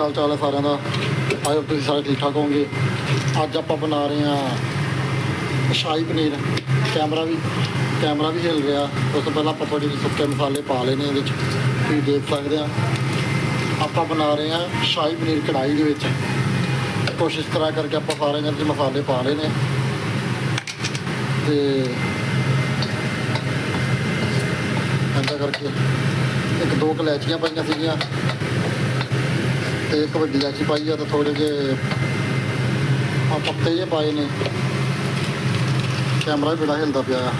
ਹਾਲ ਚਾਲ ਹੈ ਸਾਰਿਆਂ ਦਾ? ਆਇਓ ਤੁਸੀਂ ਸਾਰੇ ਠੀਕ ਠਾਕ ਹੋਵੋਗੇ? ਅੱਜ ਆਪਾਂ ਬਣਾ ਰਹੇ ਹਾਂ ਸ਼ਾਹੀ ਪਨੀਰ। ਕੈਮਰਾ ਵੀ ਕੈਮਰਾ ਵੀ ਹਿਲ ਰਿਹਾ ਉਸ ਤੋਂ ਪਹਿਲਾਂ ਆਪਾਂ ਥੋੜ੍ਹੇ ਸੁੱਕੇ ਮਸਾਲੇ ਪਾ ਲਏ ਨੇ ਇਹਦੇ ਵਿੱਚ। ਤੁਸੀਂ ਦੇਖ ਸਕਦੇ ਆ ਆਪਾਂ ਬਣਾ ਰਹੇ ਹਾਂ ਸ਼ਾਹੀ ਪਨੀਰ ਕੜਾਈ ਦੇ ਵਿੱਚ। ਕੋਸ਼ਿਸ਼ ਇਸ ਤਰ੍ਹਾਂ ਕਰਕੇ ਆਪਾਂ ਸਾਰੇ ਇਹਨਾਂ ਦੇ ਮਸਾਲੇ ਪਾ ਲਏ ਨੇ ਤੇ ਏਦਾਂ ਕਰਕੇ ਇੱਕ ਦੋ ਕਲੈਚੀਆਂ ਪਾਈਆਂ ਸੀਗੀਆਂ। ਤੇ ਕਬੱਡੀ ਵੱਡੀ ਪਾਈ ਆ ਤੇ ਥੋੜੇ ਜਿਹੇ ਆ ਪੱਤੇ ਜਿਹੇ ਪਾਏ ਨੇ। ਕੈਮਰਾ ਵੀ ਬੜਾ ਹਿਲਦਾ ਪਿਆ ਆ।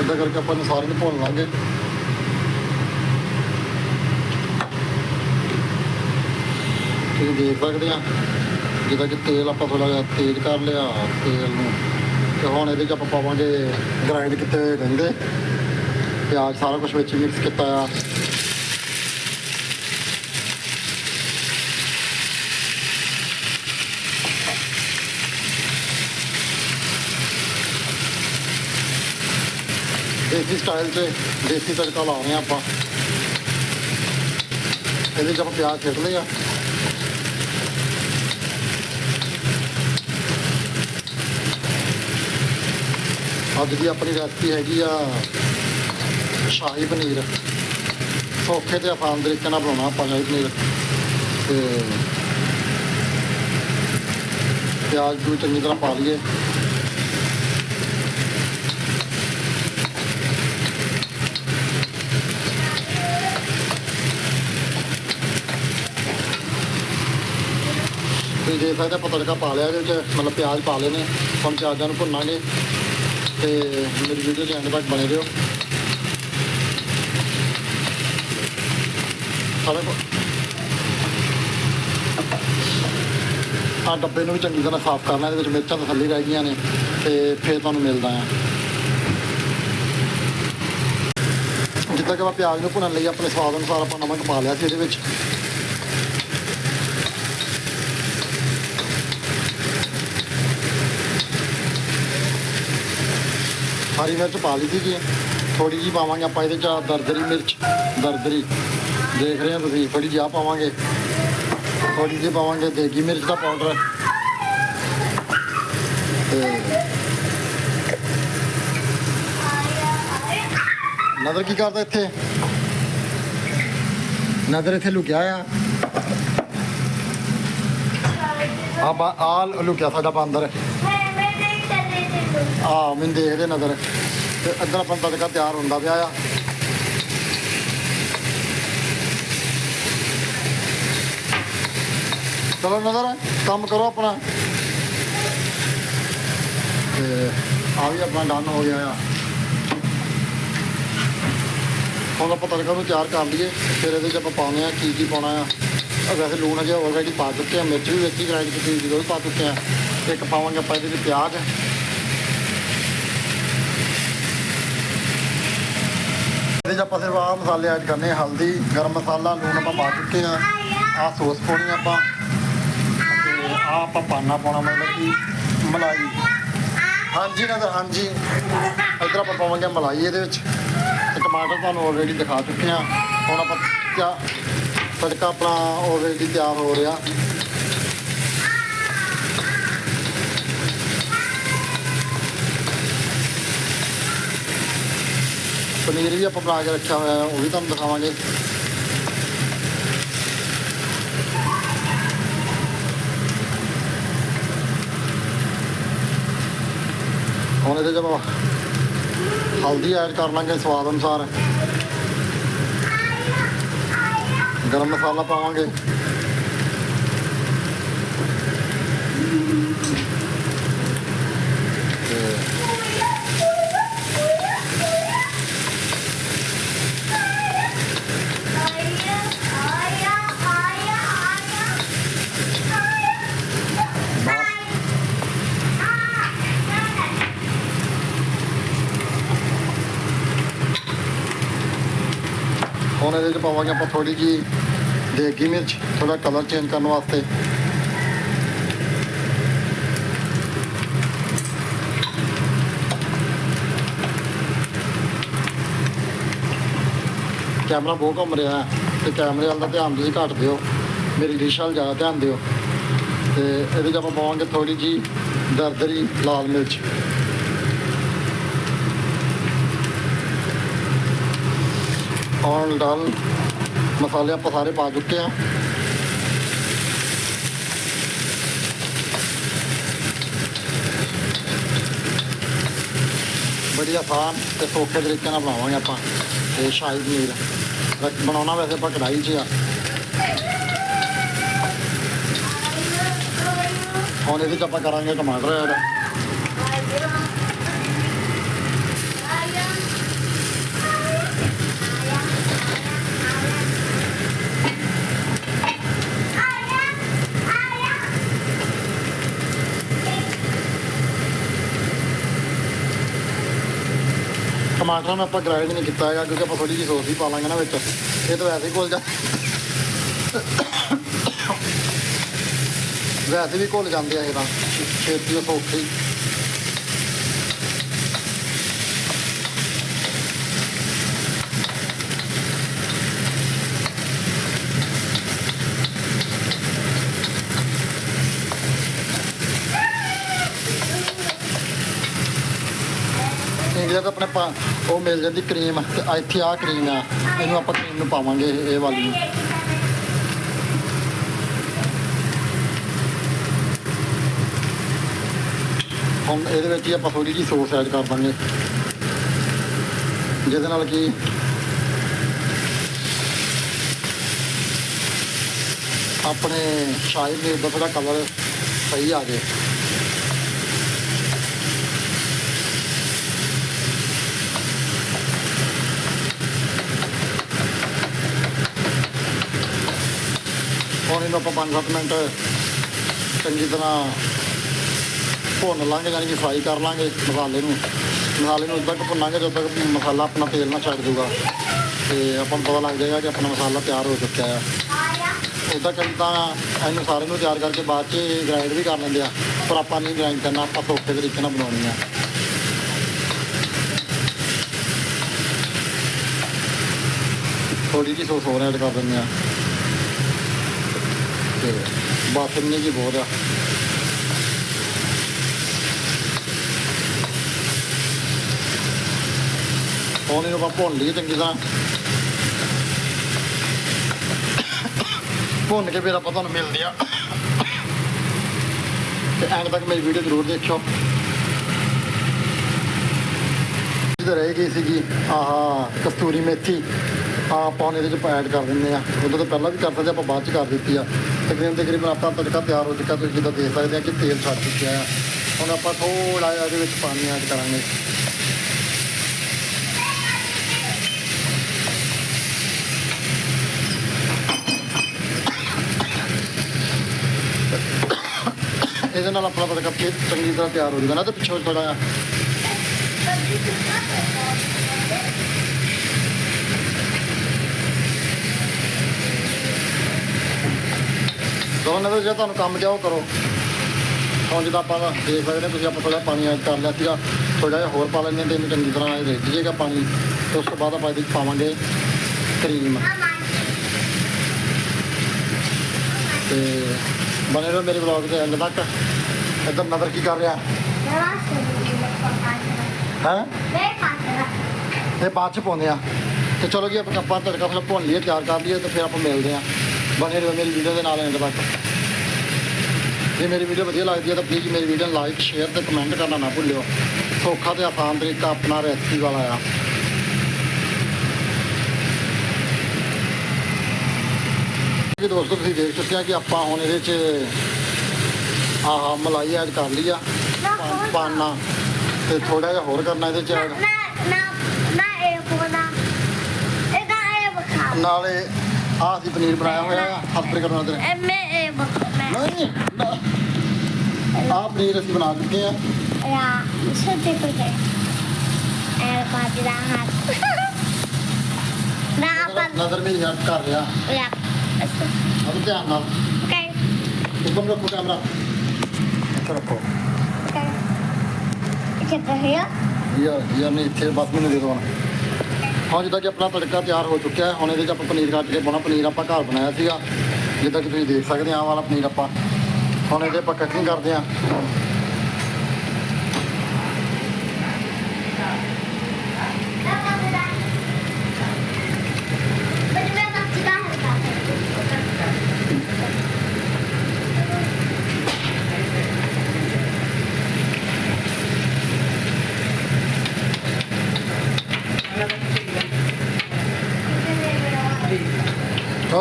ਏਦਾਂ ਕਰਕੇ ਆਪਾਂ ਨੂੰ ਸਾਰੇ ਨੂੰ ਭੁੰਨ ਲਾਂਗੇ। ਤੁਸੀਂ ਦੇਖ ਸਕਦੇ ਆ, ਜਿੱਦਾਂ ਕਿ ਤੇਲ ਆਪਾਂ ਥੋੜਾ ਜਿਹਾ ਤੇਜ਼ ਕਰ ਲਿਆ ਤੇਲ ਨੂੰ। ਤੇ ਹੁਣ ਇਹਦੇ 'ਚ ਆਪਾਂ ਪਾਵਾਂਗੇ ਗ੍ਰਾਈਂਡ ਕੀਤੇ ਹੋਏ ਗੰਡੇ ਪਿਆਜ਼, ਸਾਰਾ ਕੁਝ ਵਿੱਚ ਮਿਕਸ ਕੀਤਾ ਆ। ਦੇਸੀ ਸਟਾਈਲ 'ਚ ਦੇਸੀ ਤੜਕਾ ਲਾ ਰਹੇ ਹਾਂ ਆਪਾਂ। ਇਹਦੇ 'ਚ ਆਪਾਂ ਪਿਆਜ਼ ਛਿੱਟ ਲਏ ਆ। ਅੱਜ ਦੀ ਆਪਣੀ ਰੈਸਪੀ ਹੈਗੀ ਆ ਸ਼ਾਹੀ ਪਨੀਰ। ਸੌਖੇ ਤੇ ਆਸਾਨ ਤਰੀਕੇ ਨਾਲ ਬਣਾਉਣਾ, ਆਪਾਂ ਸ਼ਾਹੀ ਪਨੀਰ ਤੇ ਪਿਆਜ਼ ਨੂੰ ਚੰਗੀ ਤਰ੍ਹਾਂ ਪਾ ਲਈਏ। ਤੁਸੀਂ ਦੇਖ ਸਕਦੇ ਆਪਾਂ ਤੜਕਾ ਪਾ ਲਿਆ ਇਹਦੇ ਵਿੱਚ, ਮਤਲਬ ਪਿਆਜ਼ ਪਾ ਲਏ ਨੇ ਹੁਣ ਪਿਆਜ਼ਾਂ ਨੂੰ ਭੁੰਨਾਂਗੇ ਤੇ ਮੇਰੀ ਵੀਡੀਓ ਦੇ ਐਂਡ ਤੱਕ ਬਣੇ ਰਹੋ। ਸਾਰੇ ਆ ਡੱਬੇ ਨੂੰ ਵੀ ਚੰਗੀ ਤਰ੍ਹਾਂ ਸਾਫ਼ ਕਰਨਾ ਇਹਦੇ ਵਿੱਚ ਮਿਰਚਾਂ ਤਸੱਲੀ ਰਹਿ ਗਈਆਂ ਨੇ, ਤੇ ਫਿਰ ਤੁਹਾਨੂੰ ਮਿਲਦਾ ਆ ਜਿੱਦਾਂ ਕਿ ਆਪਾਂ ਪਿਆਜ਼ ਨੂੰ ਭੁੰਨਣ ਲਈ ਆਪਣੇ ਸਵਾਦ ਅਨੁਸਾਰ ਆਪਾਂ ਨਮਕ ਪਾ ਲਿਆ ਸੀ ਇਹਦੇ ਵਿੱਚ। ਹਰੀ ਮਿਰਚ ਪਾ ਲਈ ਸੀਗੀ। ਥੋੜੀ ਜੀ ਪਾਵਾਂਗੇ ਆਪਾਂ ਇਹਦੇ ਚ ਦਰਦਰੀ ਮਿਰਚ, ਦਰਦਰੀ। ਦੇਖ ਰਹੇ ਹੋ ਤੁਸੀਂ ਥੋੜੀ ਜਿਹੀ ਪਾਵਾਂਗੇ। ਥੋੜੀ ਜਿਹੀ ਪਾਵਾਂਗੇ ਦੇਗੀ ਮਿਰਚ ਦਾ ਪਾਊਡਰ ਨਦਰ ਕੀ ਕਰਦਾ ਇੱਥੇ? ਨਦਰ ਇੱਥੇ ਲੁਕਿਆ ਆ। ਆ ਬਾ ਆ ਲੁਕਿਆ ਸਾਡਾ ਬਾਂਦਰ ਆ ਮੈਨੂੰ ਦੇਖਦੇ ਨਜ਼ਰ ਤੇ ਇੱਧਰ ਆਪਣਾ ਤੜਕਾ ਤਿਆਰ ਹੁੰਦਾ ਪਿਆ ਆ। ਚਲੋ ਨਜ਼ਰ ਕੰਮ ਕਰੋ ਆਪਣਾ। ਤੇ ਆ ਵੀ ਆਪਣਾ ਡਨ ਹੋ ਗਿਆ ਆ। ਹੁਣ ਆਪਾਂ ਤੜਕਾ ਨੂੰ ਤਿਆਰ ਕਰ ਲਈਏ, ਫਿਰ ਇਹਦੇ ਵਿੱਚ ਆਪਾਂ ਪਾਉਣੇ ਆ ਕੀ ਕੀ ਪਾਉਣਾ ਆ। ਵੈਸੇ ਲੂਣ ਅਜੇ ਆਲਰੇਡੀ ਪਾ ਚੁੱਕੇ ਆ, ਮਿਰਚ ਵੀ ਵਿੱਚ ਹੀ ਗ੍ਰਾਈਂਡ ਕੀਤੀ ਹੋਈ ਪਾ ਚੁੱਕੇ ਆ। ਇੱਕ ਪਾਵਾਂਗੇ ਆਪਾਂ ਇਹਦੇ ਵਿੱਚ ਪਿਆਜ਼। ਇਹਦੇ 'ਚ ਆਪਾਂ ਸਿਰਫ ਆਹ ਮਸਾਲੇ ਐਡ ਕਰਨੇ ਹਲਦੀ, ਗਰਮ ਮਸਾਲਾ, ਲੂਣ ਆਪਾਂ ਪਾ ਚੁੱਕੇ ਆ। ਆਹ ਸੌਸ ਪਾਉਣੀ ਆ ਆਪਾਂ। ਤੇ ਆਪਾਂ ਪਾਣਾ ਪਾਉਣਾ ਮਤਲਬ ਕਿ ਮਲਾਈ। ਹਾਂਜੀ ਨਜ਼ਰ ਹਾਂਜੀ। ਇੱਧਰ ਆਪਾਂ ਪਾਵਾਂਗੇ ਮਲਾਈ ਇਹਦੇ ਵਿੱਚ। ਤੇ ਟਮਾਟਰ ਤੁਹਾਨੂੰ ਆਲਰੇਡੀ ਦਿਖਾ ਚੁੱਕੇ ਆ ਹੁਣ ਆਪਾਂ ਕਿਆ ਤੜਕਾ ਆਪਣਾ ਆਲਰੇਡੀ ਤਿਆਰ ਹੋ ਰਿਹਾ। ਪਨੀਰ ਵੀ ਆਪਾਂ ਬਣਾ ਕੇ ਰੱਖਿਆ ਹੋਇਆ ਉਹ ਵੀ ਤੁਹਾਨੂੰ ਦਿਖਾਵਾਂਗੇ। ਹੁਣ ਇਹਦੇ ਜਦੋਂ ਹਲਦੀ ਐਡ ਕਰ ਲਾਂਗੇ ਸਵਾਦ ਅਨੁਸਾਰ। ਗਰਮ ਮਸਾਲਾ ਪਾਵਾਂਗੇ। ਹੁਣ ਇਹਦੇ ਚ ਪਾਵਾਂਗੇ ਆਪਾਂ ਥੋੜੀ ਜੀ ਦੇਗੀ ਮਿਰਚ ਥੋੜਾ ਕਲਰ ਚੇਂਜ ਕਰਨ ਵਾਸਤੇ। ਕੈਮਰਾ ਬਹੁਤ ਘੁੰਮ ਰਿਹਾ ਹੈ ਤੇ ਕੈਮਰੇ ਵੱਲ ਦਾ ਧਿਆਨ ਤੁਸੀਂ ਘੱਟ ਦਿਓ। ਮੇਰੀ ਡਿਸ਼ ਵੱਲ ਜ਼ਿਆਦਾ ਧਿਆਨ ਦਿਓ। ਤੇ ਇਹਦੇ 'ਚ ਆਪਾਂ ਪਾਵਾਂਗੇ ਥੋੜੀ ਜੀ ਦਰਦਰੀ ਲਾਲ ਮਿਰਚ। ਔਰ ਡਨ ਮਸਾਲੇ ਆਪਾਂ ਸਾਰੇ ਪਾ ਚੁੱਕੇ ਆ ਬੜੀ ਆਸਾਨ ਤੇ ਸੌਖੇ ਤਰੀਕੇ ਨਾਲ ਬਣਾਵਾਂਗੇ ਆਪਾਂ। ਤੇ ਸ਼ਾਹੀ ਪਨੀਰ। ਬਣਾਉਣਾ ਵੈਸੇ ਆਪਾਂ ਕੜਾਈ 'ਚ ਆ। ਹੁਣ ਇਹਦੇ 'ਚ ਆਪਾਂ ਕਰਾਂਗੇ ਟਮਾਟਰ ਐਡ। ਟਮਾਟਰਾਂ ਨੂੰ ਆਪਾਂ ਗ੍ਰਾਈਂਡ ਨਹੀਂ ਕੀਤਾ ਹੈਗਾ ਕਿਉਂਕਿ ਆਪਾਂ ਥੋੜੀ ਜਿਹੀ ਸੌਸ ਵੀ ਪਾ ਲਾਂਗੇ ਨਾ ਵਿੱਚ। ਇਹ ਤਾਂ ਵੈਸੇ ਹੀ ਘੁਲ ਜਾ ਵੈਸੇ ਵੀ ਘੁਲ ਜਾਂਦੇ ਆ ਇਹ ਤਾਂ। ਛੇਤੀ ਸੌਖੇ ਹੀ। ਇੰਡੀਆ ਤਾਂ ਆਪਣੇ ਪਾ ਉਹ ਮਿਲ ਜਾਂਦੀ ਕਰੀਮ ਤੇ ਇੱਥੇ ਆ ਕਰੀਮ ਆ, ਇਹਨੂੰ ਆਪਾਂ ਕਰੀਮ ਨੂੰ ਪਾਵਾਂਗੇ, ਇਹ ਇਹ ਵਾਲੀ ਨੂੰ। ਹੁਣ ਇਹਦੇ ਵਿੱਚ ਹੀ ਆਪਾਂ ਥੋੜੀ ਜਿਹੀ ਸੌਸ ਐਡ ਕਰ ਦਾਂਗੇ। ਜਿਹਦੇ ਨਾਲ ਕਿ? ਆਪਣੇ ਸ਼ਾਹੀ ਪਨੀਰ ਦਾ ਥੋੜਾ ਕਲਰ ਸਹੀ ਆ ਜਾਏ। ਹੁਣ ਆਪਾਂ 5-7 ਮਿੰਟ ਚੰਗੀ ਤਰ੍ਹਾਂ ਭੁੰਨ ਲਾਂਗੇ, ਯਾਨੀ ਕਿ ਫਰਾਈ ਕਰ ਲਾਂਗੇ ਮਸਾਲੇ ਨੂੰ। ਮਸਾਲੇ ਨੂੰ ਉਦੋਂ ਤੱਕ ਭੁੰਨਾਂਗੇ ਜਦੋਂ ਤੱਕ ਮਸਾਲਾ ਆਪਣਾ ਤੇਲ ਨਾ ਛੱਡ ਜੂਗਾ ਤੇ ਆਪਾਂ ਨੂੰ ਪਤਾ ਲੱਗ ਜਾਏਗਾ ਕਿ ਆਪਣਾ ਮਸਾਲਾ ਤਿਆਰ ਹੋ ਚੁੱਕਿਆ ਹੈ ਉਦਾਂ ਕਈ ਤਾਂ ਇਹਨੂੰ ਸਾਰੇ ਨੂੰ ਤਿਆਰ ਕਰਕੇ ਬਾਅਦ 'ਚ ਗ੍ਰਾਈਂਡ ਵੀ ਕਰ ਲੈਂਦੇ ਆ, ਪਰ ਆਪਾਂ ਨਹੀਂ ਗ੍ਰਾਈਂਡ ਕਰਨਾ, ਆਪਾਂ ਸੌਖੇ ਤਰੀਕੇ ਨਾਲ ਬਣਾਉਣੀ ਆ। ਥੋੜੀ ਜਿਹੀ ਸੌਸ ਹੋਰ ਐਡ ਕਰ ਦਿੰਦੇ ਆ। ਤੇ ਬਸ ਇੰਨੀ ਕੀ ਹੁਣ ਇਹਨੂੰ ਆਪਾਂ ਭੁੰਨ ਲਈਏ ਚੰਗੀ ਤਰ੍ਹਾਂ। ਭੁੰਨ ਕੇ ਫਿਰ ਆਪਾਂ ਤੁਹਾਨੂੰ ਮਿਲਦੇ ਆ। ਤੇ ਐਂਡ ਤੱਕ ਮੇਰੀ ਵੀਡੀਓ ਜ਼ਰੂਰ ਦੇਖਿਓ। ਜਿਹਦੇ ਰਹਿ ਗਈ ਸੀਗੀ, ਆਹਾ, ਕਸਤੂਰੀ ਮੇਥੀ। ਆਪਾਂ ਹੁਣ ਇਹਦੇ ਚ ਐਡ ਕਰ ਦਿੰਦੇ ਆ। ਉਦੋਂ ਤੋਂ ਪਹਿਲਾਂ ਵੀ ਕਰ ਸਕਦੇ ਆਪਾਂ ਬਾਅਦ ਚ ਕਰ ਦਿੱਤੀ ਆ। ਤਕਰੀਬਨ ਤਕਰੀਬਨ ਆਪਣਾ ਤੜਕਾ ਤਿਆਰ ਹੋ ਚੁੱਕਾ, ਤੁਸੀਂ ਜਿੱਦਾਂ ਦੇਖ ਸਕਦੇ ਆ ਕਿ ਤੇਲ ਛੱਡ ਚੁੱਕਿਆ ਆ। ਹੁਣ ਆਪਾਂ ਥੋੜਾ ਜਿਹਾ ਇਹਦੇ ਵਿੱਚ ਪਾਣੀ ਐਡ ਕਰਾਂਗੇ। ਇਹਦੇ ਨਾਲ ਆਪਣਾ ਤੜਕਾ ਚੰਗੀ ਤਰ੍ਹਾਂ ਤਿਆਰ ਹੋ ਜਾਊਗਾ। ਨਾ ਤੇ ਪਿੱਛੋਂ ਥੋੜਾ ਜਿਹਾ। ਦੋਨਾਂ ਦਾ ਜੇ ਤੁਹਾਨੂੰ ਕੰਮ ਜਾਓ ਕਰੋ। ਹੁਣ ਜਿੱਦਾਂ ਆਪਾਂ ਦੇਖ ਸਕਦੇ ਹਾਂ ਤੁਸੀਂ ਆਪਾਂ ਥੋੜਾ ਪਾਣੀ ਐਡ ਕਰ ਲਿਆ ਸੀਗਾ। ਥੋੜਾ ਜਿਹਾ ਹੋਰ ਪਾ ਲੈਂਦੇ ਹਾਂ ਤੇ ਇਹਨੂੰ ਚੰਗੀ ਤਰ੍ਹਾਂ ਇਹ ਰਿੱਝ ਜਾਏਗਾ ਪਾਣੀ। ਉਸ ਤੋਂ ਬਾਅਦ ਆਪਾਂ ਇਹਦੇ ਵਿੱਚ ਪਾਵਾਂਗੇ ਕਰੀਮ। ਤੇ ਬਣੇ ਰਹੋ ਮੇਰੇ ਵਲੌਗ ਦੇ ਐਂਡ ਤੱਕ। ਇੱਧਰ ਨਜ਼ਰ ਕੀ ਕਰ ਰਿਹਾ? ਹੈ? ਤੇ ਬਾਅਦ ਚ ਪਾਉਂਦੇ ਆ। ਤੇ ਚਲੋ ਜੀ, ਆਪਾਂ ਆਪਾਂ ਤੜਕਾ ਫਿਰ ਭੁੰਨ ਲਈਏ, ਤਿਆਰ ਕਰ ਲਈਏ ਤੇ ਫਿਰ ਆਪਾਂ ਮਿਲਦੇ ਆ। ਬਣੇ ਰਹੋ ਮੇਰੀ ਵੀਡੀਓ ਦੇ ਨਾਲ ਐਂਡ ਤੱਕ। ਜੇ ਮੇਰੀ ਵੀਡੀਓ ਵਧੀਆ ਲੱਗਦੀ ਹੈ ਤਾਂ ਪਲੀਜ਼ ਮੇਰੀ ਵੀਡੀਓ ਨੂੰ ਲਾਈਕ ਸ਼ੇਅਰ ਤੇ ਕਮੈਂਟ ਕਰਨਾ ਨਾ ਭੁੱਲਿਓ। ਸੌਖਾ ਤੇ ਆਸਾਨ ਤਰੀਕਾ ਆਪਣਾ ਰੈਸਪੀ ਵਾਲਾ ਆ। ਜੀ ਦੋਸਤੋ ਤੁਸੀਂ ਦੇਖ ਚੁੱਕੇ ਆ ਕਿ ਆਪਾਂ ਹੁਣ ਇਹਦੇ 'ਚ ਆਹ ਮਲਾਈ ਐਡ ਕਰ ਲਈ ਆ। ਪਾਣਾ ਤੇ ਥੋੜਾ ਜਿਹਾ ਹੋਰ ਕਰਨਾ ਇਹਦੇ 'ਚ ਐਡ ਨਾਲੇ ਆਹ ਅਸੀਂ ਪਨੀਰ ਬਣਾਇਆ ਹੋਇਆ ਆ ਹੱਥ ਕਰਨਾ ਤੇ ਨਹੀਂ ਆਹ ਪਨੀਰ ਅਸੀਂ ਬਣਾ ਚੁੱਕੇ ਆ। ਨਜ਼ਰ ਮੇਰੀ ਹੱਟ ਕਰ ਰਿਹਾ। ਅਬ ਧਿਆਨ ਨਾਲ। ਇੱਕਦਮ ਰੱਖੋ ਕੈਮਰਾ ਇੱਥੇ ਰੱਖੋ। ਯਾਰ ਯਾਰ ਨਹੀਂ ਇੱਥੇ ਬਸ ਮੈਨੂੰ ਦੇ ਦਿਓ ਹੁਣ। ਹੁਣ ਜਿੱਦਾਂ ਕਿ ਆਪਣਾ ਤੜਕਾ ਤਿਆਰ ਹੋ ਚੁੱਕਿਆ ਹੈ, ਹੁਣ ਇਹਦੇ 'ਚ ਆਪਾਂ ਪਨੀਰ ਕੱਟ ਕੇ ਪਾਉਣਾ ਪਨੀਰ ਆਪਾਂ ਘਰ ਬਣਾਇਆ ਸੀਗਾ, ਜਿੱਦਾਂ ਕਿ ਤੁਸੀਂ ਦੇਖ ਸਕਦੇ ਆ, ਆਹ ਵਾਲਾ ਪਨੀਰ ਆਪਾਂ। ਹੁਣ ਇਹਦੇ ਆਪਾਂ ਕਟਿੰਗ ਕਰਦੇ ਆ।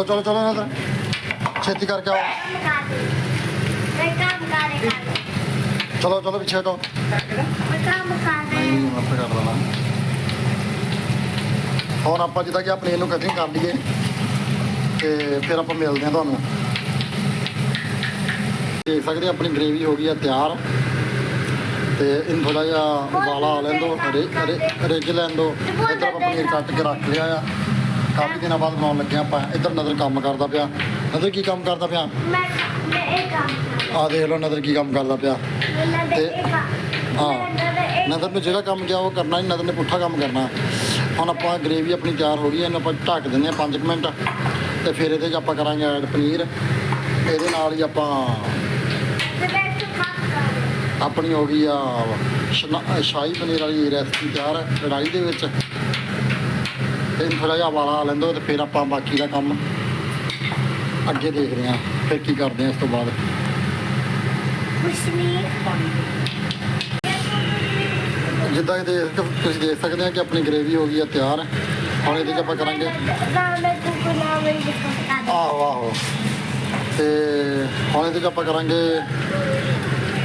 ਚਲੋ ਚਲੋ ਚਲੋ ਨਾ ਛੇਤੀ ਕਰਕੇ ਆਓ। ਚਲੋ ਚਲੋ ਪਿੱਛੇ ਹਟੋ। ਨਹੀਂ ਆਪੇ ਕਰ ਲੈਣਾ। ਹੁਣ ਆਪਾਂ ਜਿੱਦਾਂ ਕਿ ਆ ਪਨੀਰ ਨੂੰ ਕਟਿੰਗ ਕਰ ਲਈਏ, ਤੇ ਫਿਰ ਆਪਾਂ ਮਿਲਦੇ ਹਾਂ ਤੁਹਾਨੂੰ। ਦੇਖ ਸਕਦੇ ਆਪਣੀ ਗ੍ਰੇਵੀ ਹੋ ਗਈ ਆ ਤਿਆਰ। ਤੇ ਇਹਨੂੰ ਥੋੜਾ ਜਿਹਾ ਉਬਾਲਾ ਆ ਲੈਣ ਦੋ ਰਿੱਝ ਲੈਣ ਦੋ। ਇੱਧਰ ਆਪਾਂ ਪਨੀਰ ਕੱਟ ਕੇ ਰੱਖ ਲਿਆ ਆ। ਕਾਫੀ ਦਿਨਾਂ ਬਾਅਦ ਬਣਾਉਣ ਲੱਗੇ ਹਾਂ ਆਪਾਂ। ਇੱਧਰ ਨਦਰ ਕੰਮ ਕਰਦਾ ਪਿਆ। ਨਦਰ ਕੀ ਕੰਮ ਕਰਦਾ ਪਿਆ? ਆ ਦੇਖ ਲਓ ਨਦਰ ਕੀ ਕੰਮ ਕਰਦਾ ਪਿਆ। ਨਦਰ ਨੇ ਜਿਹੜਾ ਕੰਮ ਗਿਆ ਉਹ ਕਰਨਾ ਨਹੀਂ ਨਦਰ ਨੇ ਪੁੱਠਾ ਕੰਮ ਕਰਨਾ। ਹੁਣ ਆਪਾਂ ਗ੍ਰੇਵੀ ਆਪਣੀ ਤਿਆਰ ਹੋ ਗਈ ਹੈ ਇਹਨੂੰ ਆਪਾਂ ਢੱਕ ਦਿੰਦੇ ਹਾਂ 5 ਮਿੰਟ। ਤੇ ਫਿਰ ਇਹਦੇ 'ਚ ਆਪਾਂ ਕਰਾਂਗੇ ਐਡ ਪਨੀਰ। ਇਹਦੇ ਨਾਲ ਹੀ ਆਪਾਂ ਆਪਣੀ ਹੋ ਗਈ ਆ ਸ਼ਾਹੀ ਪਨੀਰ ਵਾਲੀ ਰੈਸਪੀ ਤਿਆਰ ਹੈ ਕੜਾਈ ਦੇ ਵਿੱਚ। ਤੇ ਥੋੜਾ ਜਿਹਾ ਵਾਲਾ ਲੈਂਦੋ ਤੇ ਫਿਰ ਆਪਾਂ ਬਾਕੀ ਦਾ ਕੰਮ ਅੱਗੇ ਦੇਖਦੇ ਹਾਂ, ਫਿਰ ਕੀ ਕਰਦੇ ਹਾਂ ਇਸ ਤੋਂ ਬਾਅਦ। ਜਿੱਦਾਂ ਕਿ ਦੇਖ ਤੁਸੀਂ ਦੇਖ ਸਕਦੇ ਆ ਕਿ ਆਪਣੀ ਗ੍ਰੇਵੀ ਹੋ ਗਈ ਆ ਤਿਆਰ। ਹੁਣ ਇਹਦੇ 'ਚ ਆਪਾਂ ਕਰਾਂਗੇ। ਆਹੋ ਆਹੋ। ਤੇ ਹੁਣ ਇਹਦੇ 'ਚ ਆਪਾਂ ਕਰਾਂਗੇ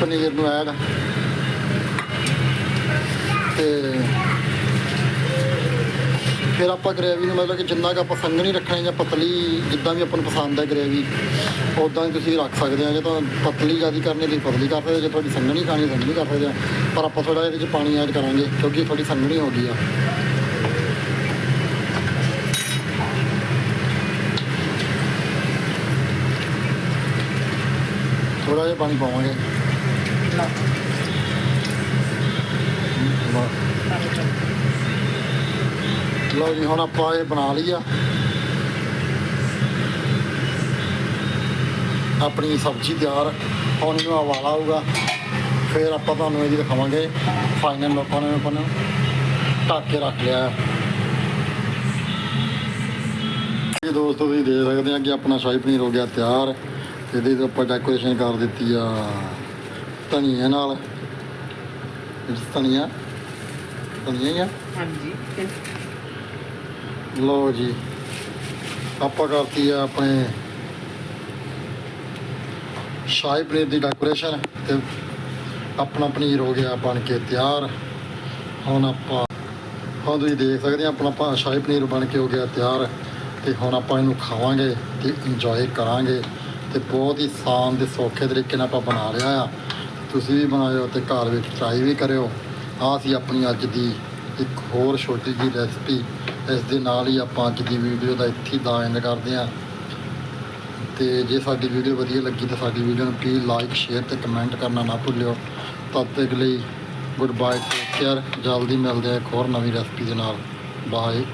ਪਨੀਰ ਨੂੰ ਐਡ ਤੇ ਫਿਰ ਆਪਾਂ ਗ੍ਰੇਵੀ ਨੂੰ ਮਤਲਬ ਕਿ ਜਿੰਨਾ ਕੁ ਆਪਾਂ ਸੰਘਣੀ ਰੱਖਣੀ ਜਾਂ ਪਤਲੀ ਜਿੱਦਾਂ ਵੀ ਆਪਾਂ ਨੂੰ ਪਸੰਦ ਹੈ ਗ੍ਰੇਵੀ ਉਦਾਂ ਹੀ ਤੁਸੀਂ ਰੱਖ ਸਕਦੇ ਆ ਜੇ ਤਾਂ ਪਤਲੀ ਜ਼ਿਆਦਾ ਕਰਨੀ ਤੁਸੀਂ ਪਤਲੀ ਕਰ ਸਕਦੇ ਜੇ ਤੁਹਾਡੀ ਸੰਘਣੀ ਖਾਣੀ ਸੰਘਣੀ ਕਰ ਸਕਦੇ ਆ ਪਰ ਆਪਾਂ ਥੋੜਾ ਇਹਦੇ 'ਚ ਪਾਣੀ ਐਡ ਕਰਾਂਗੇ ਕਿਉਂਕਿ ਥੋੜੀ ਸੰਘਣੀ ਹੋ ਗਈ ਆ। ਥੋੜਾ ਜਿਹਾ ਪਾਣੀ ਪਾਵਾਂਗੇ। ਬਸ। ਲਓ ਜੀ, ਹੁਣ ਆਪਾਂ ਇਹ ਬਣਾ ਲਈ ਆ। ਆਪਣੀ ਸਬਜ਼ੀ ਤਿਆਰ, ਹੁਣ ਇਹਨੂੰ ਉਬਾਲਾ ਆਊਗਾ। ਫਿਰ ਆਪਾਂ ਤੁਹਾਨੂੰ ਇਹਦੀ ਦਿਖਾਵਾਂਗੇ ਫਾਈਨਲ ਲੋਕਾਂ ਨੇ ਆਪਾਂ ਨੂੰ ਢੱਕ ਕੇ ਰੱਖ ਲਿਆ ਜੀ ਦੋਸਤੋ, ਤੁਸੀਂ ਦੇਖ ਸਕਦੇ ਆ ਕਿ ਆਪਣਾ ਸ਼ਾਹੀ ਪਨੀਰ ਹੋ ਗਿਆ ਤਿਆਰ। ਤੇ ਇਹਦੇ ਤੇ ਆਪਾਂ ਡੈਕੋਰੇਸ਼ਨ ਕਰ ਦਿੱਤੀ ਆ ਧਨੀਆ ਨਾਲ। ਧਨੀਆ। ਧਨੀਆ ਹੀ ਆ? ਹਾਂਜੀ। ਲਓ ਜੀ, ਆਪਾਂ ਕਰਤੀ ਆ ਆਪਣੇ ਸ਼ਾਹੀ ਪਨੀਰ ਦੀ ਡੈਕੋਰੇਸ਼ਨ ਤੇ ਆਪਣਾ ਪਨੀਰ ਹੋ ਗਿਆ ਬਣ ਕੇ ਤਿਆਰ। ਹੁਣ ਆਪਾਂ, ਹੁਣ ਤੁਸੀਂ ਦੇਖ ਸਕਦੇ ਆ, ਆਪਣਾ ਪਾ- ਸ਼ਾਹੀ ਪਨੀਰ ਬਣ ਕੇ ਹੋ ਗਿਆ ਤਿਆਰ ਤੇ ਹੁਣ ਆਪਾਂ ਇਹਨੂੰ ਖਾਵਾਂਗੇ ਤੇ ਇੰਜੋਏ ਕਰਾਂਗੇ ਤੇ ਬਹੁਤ ਹੀ ਆਸਾਨ ਤੇ ਸੌਖੇ ਤਰੀਕੇ ਨਾਲ ਆਪਾਂ ਬਣਾ ਲਿਆ ਆ। ਤੁਸੀਂ ਵੀ ਬਣਾਇਓ ਤੇ ਘਰ ਵਿੱਚ ਟਰਾਈ ਵੀ ਕਰਿਓ। ਆਹ ਸੀ ਆਪਣੀ ਅੱਜ ਦੀ ਇੱਕ ਹੋਰ ਛੋਟੀ ਜੀ ਰੈਸਪੀ ਇਸ ਦੇ ਨਾਲ ਹੀ ਆਪਾਂ ਅੱਜ ਦੀ ਵੀਡੀਓ ਦਾ ਇੱਥੇ ਹੀ ਦਾ ਐਂਡ ਕਰਦੇ ਹਾਂ। ਤੇ ਜੇ ਸਾਡੀ ਵੀਡੀਓ ਵਧੀਆ ਲੱਗੀ ਤਾਂ ਸਾਡੀ ਵੀਡੀਓ ਨੂੰ ਪਲੀਜ਼ ਲਾਈਕ ਸ਼ੇਅਰ ਤੇ ਕਮੈਂਟ ਕਰਨਾ ਨਾ ਭੁੱਲਿਓ। ਤਦ ਤੱਕ ਲਈ ਗੁੱਡ ਬਾਏ ਟੇਕ ਕੇਅਰ ਜਲਦੀ ਮਿਲਦੇ ਹਾਂ ਇੱਕ ਹੋਰ ਨਵੀਂ ਰੈਸਪੀ ਦੇ ਨਾਲ। ਬਾਏ